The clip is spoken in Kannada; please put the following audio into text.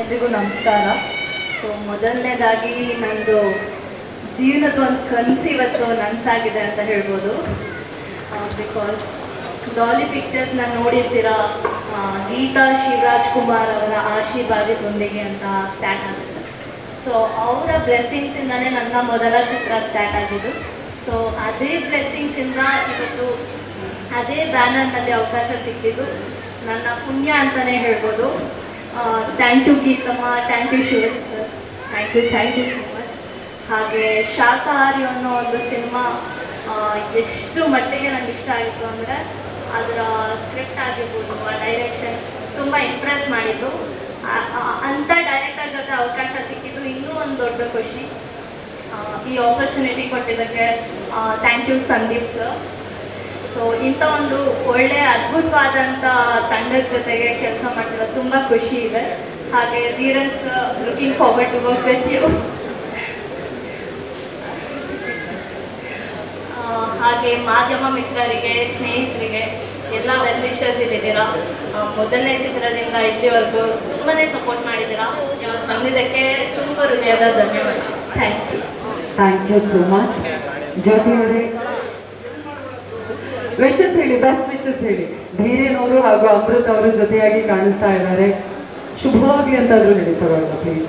ಎಲ್ರಿಗೂ ನಮಸ್ಕಾರ. ಸೊ, ಮೊದಲನೇದಾಗಿ ನಂದು ಜೀವನದ ಒಂದು ಕನಸು ಇವತ್ತು ನನಸಾಗಿದೆ ಅಂತ ಹೇಳ್ಬೋದು. ಬಿಕಾಸ್ ಡಾಲಿ ಪಿಕ್ಚರ್ಸ್ನ ನೋಡಿರ್ತೀರ? ಗೀತಾ ಶಿವರಾಜ್ ಕುಮಾರ್ ಅವರ ಆಶೀರ್ವಾದದೊಂದಿಗೆ ಅಂತ ಸ್ಟಾರ್ಟ್ ಆಗುತ್ತೆ. ಸೊ ಅವರ ಬ್ಲೆಸ್ಸಿಂಗ್ಸಿಂದನೇ ನನ್ನ ಮೊದಲ ಚಿತ್ರ ಸ್ಟಾರ್ಟ್ ಆಗಿದ್ದು. ಸೊ ಅದೇ ಬ್ಲೆಸ್ಸಿಂಗ್ಸಿಂದ ಇವತ್ತು ಅದೇ ಬ್ಯಾನರ್ನಲ್ಲಿ ಅವಕಾಶ ಸಿಕ್ಕಿದ್ದು ನನ್ನ ಪುಣ್ಯ ಅಂತಲೇ ಹೇಳ್ಬೋದು. Thank you Geethamma thank you Shiva sir thank you thank you so much ಹಾಗೆ ಶಾಕಾಹಾರಿ ಅನ್ನೋ ಒಂದು ಸಿನಿಮಾ ಎಷ್ಟು ಮಟ್ಟಿಗೆ ನನಗೆ ಇಷ್ಟ ಆಯಿತು ಅಂದರೆ ಅದರ ಸ್ಕ್ರಿಪ್ಟ್ ಆಗಿರ್ಬೋದು, ಆ ಡೈರೆಕ್ಷನ್ ತುಂಬ ಇಂಪ್ರೆಸ್ ಮಾಡಿದ್ದು. ಅಂಥ ಡೈರೆಕ್ಟರ್ ಜೊತೆ ಅವಕಾಶ ಸಿಕ್ಕಿದ್ದು ಇನ್ನೂ ಒಂದು ದೊಡ್ಡ ಖುಷಿ. ಈ ಆಪರ್ಚುನಿಟಿ ಕೊಟ್ಟಿದ್ದಕ್ಕೆ thank you Sandeep sir so ಇಂಥ ಒಂದು ಒಳ್ಳೆ ಅದ್ಭುತವಾದಂಥ ತಂಡದ ಜೊತೆಗೆ ಕೆಲಸ ಮಾಡ್ತಿರೋ ತುಂಬ ಖುಷಿ ಇದೆ. ಹಾಗೆ Dheeran sir looking forward to work with you ಹಾಗೆ ಮಾಧ್ಯಮ ಮಿತ್ರರಿಗೆ, ಸ್ನೇಹಿತರಿಗೆ ಎಲ್ಲ ವೆಲ್ ವಿಷರ್ಸ್ ಇಲ್ಲಿದ್ದೀರಾ. ಮೊದಲನೇ ಚಿತ್ರದಿಂದ ಇಲ್ಲಿವರೆಗೂ ತುಂಬಾ ಸಪೋರ್ಟ್ ಮಾಡಿದ್ದೀರಾ. ಇವಾಗ ಬಂದಿದ್ದಕ್ಕೆ ತುಂಬ ಹೃದಯದ ಧನ್ಯವಾದ. Thank you thank you so much Jyothi ಅವರೇ ವಿಶಸ್ ಹೇಳಿ ಬೆಸ್ಟ್ ವಿಶಸ್ ಹೇಳಿ ಧೀರೇನವರು ಹಾಗೂ ಅಮೃತ್ ಅವರು ಜೊತೆಯಾಗಿ ಕಾಣಿಸ್ತಾ ಇದ್ದಾರೆ ಶುಭವಾಗ್ಲಿ ಅಂತಾದ್ರೂ ಹೇಳಿ ಪರವಾಗಿಲ್ಲ ಪ್ಲೀಸ್